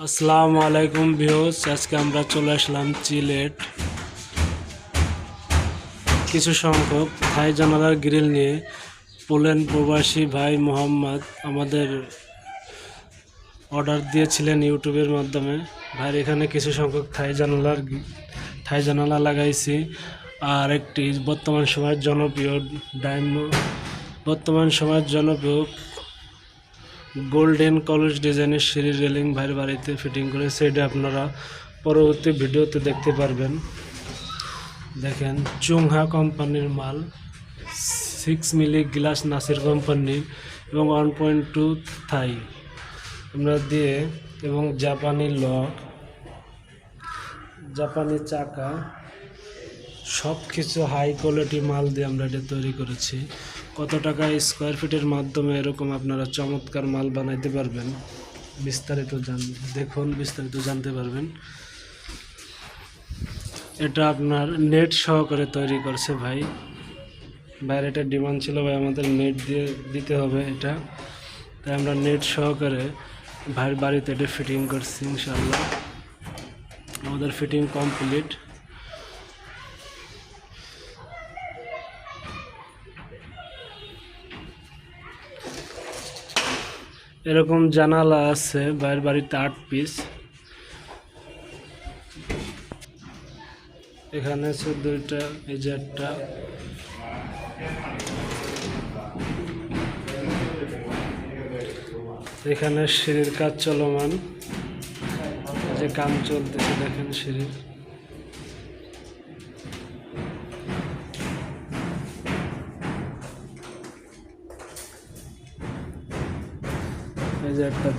আসসালামু আলাইকুম ভিউস আজকে আমরা চলে আসলাম চিলেট কিছু সংখ্যক থাই জানালার গ্রিল নিয়ে পোল্যান্ড প্রবাসী ভাই মোহাম্মদ আমাদের অর্ডার দিয়েছিলেন ইউটিউবের মাধ্যমে। ভাই এখানে কিছু সংখ্যক থাই জানালার থাই জানালা লাগাইছি। আর একটি বর্তমান সময়ের জনপ্রিয় ডায়মো বর্তমান সময়ের জনপ্রিয় গোল্ডেন কলেজ ডিজাইনের সিঁড়ি রেলিং ভাইয়ের বাড়িতে ফিটিং করে সেটা আপনারা পরবর্তী ভিডিওতে দেখতে পারবেন। দেখেন, চুংহা কোম্পানির মাল সিক্স মিলি গ্লাস নাসির কোম্পানির এবং ওয়ান পয়েন্ট টু থাই আমরা দিয়ে এবং জাপানি লক, জাপানি চাকা সব কিছু হাই কোয়ালিটি মাল দিয়ে আমরা এটা তৈরি করেছি। কত টাকা স্কোয়ার ফিটের মাধ্যমে এরকম আপনারা চমৎকার মাল বানাইতে পারবেন, বিস্তারিত জান, দেখুন, বিস্তারিত জানতে পারবেন। এটা আপনার নেট সহকারে তৈরি করছে ভাই। বাইরে এটা ডিমান্ড ছিল ভাই, আমাদের নেট দিয়ে দিতে হবে এটা। তাই আমরা নেট সহকারে ভাইয়ের বাড়িতে এটা ফিটিং করছি ইনশাল্লাহ আমাদের ফিটিং কমপ্লিট এরকম জানালা আছে বাইরের বাড়িতে আট পিস এখানে আছে এই যে একটা। এখানে সিঁড়ির কাজ চলমান। যে কাম চলতেছে, দেখেন সিঁড়ির যে একটা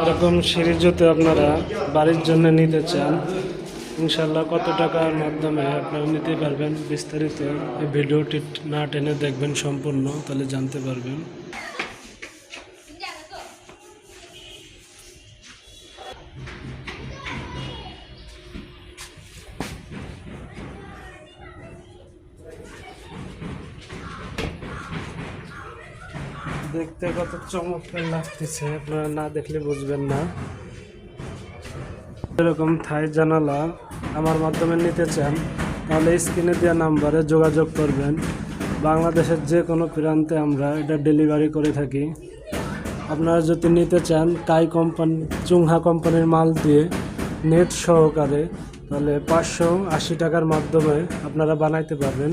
এরকম সিঁড়ি যদি আপনারা বাড়ির জন্য নিতে চান ইনশাল্লাহ কত টাকার মাধ্যমে আপনারা নিতে পারবেন বিস্তারিত এই ভিডিওটি না টেনে দেখবেন সম্পূর্ণ, তাহলে জানতে পারবেন। দেখতে কত চমৎকার লাগতেছে, আপনারা না দেখলে বুঝবেন না। এরকম থাই জানালা আমার মাধ্যমে নিতে চান, তাহলে স্ক্রিনে দেওয়া নাম্বারে যোগাযোগ করবেন। বাংলাদেশের যে কোনো প্রান্তে আমরা এটা ডেলিভারি করে থাকি। আপনারা যদি নিতে চান কাই কোম্পানি, চুংহা কোম্পানির মাল দিয়ে নেট সহকারে, তাহলে পাঁচশো আশি টাকার মাধ্যমে আপনারা বানাইতে পারবেন।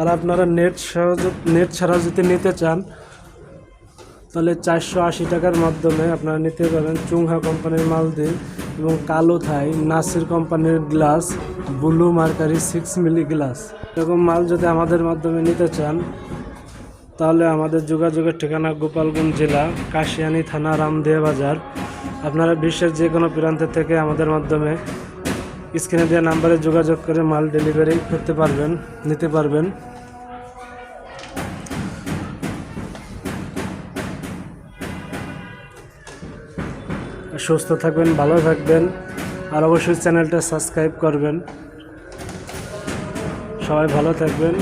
আর আপনারা নেট সহ নেট ছাড়া যদি নিতে চান, তাহলে চারশো আশি টাকার মাধ্যমে আপনারা নিতে পারেন চুংহা কোম্পানির মাল দিয়ে। এবং কালো থাই, নাসির কোম্পানির glass, blue mercury six milli glass এরকম মাল যদি আমাদের মাধ্যমে নিতে চান, তাহলে আমাদের যোগাযোগের ঠিকানা গোপালগঞ্জ জেলা, কাশিয়ানি থানা রামদেয়া বাজার। আপনারা বিশ্বের যে কোনো প্রান্ত থেকে আমাদের মাধ্যমে স্ক্রিনে দেওয়া নাম্বারে যোগাযোগ করে মাল ডেলিভারি করতে পারবেন, নিতে পারবেন। সুস্থ থাকবেন ভালো থাকবেন আর অবশ্যই চ্যানেলটা সাবস্ক্রাইব করবেন। সবাই ভালো থাকবেন।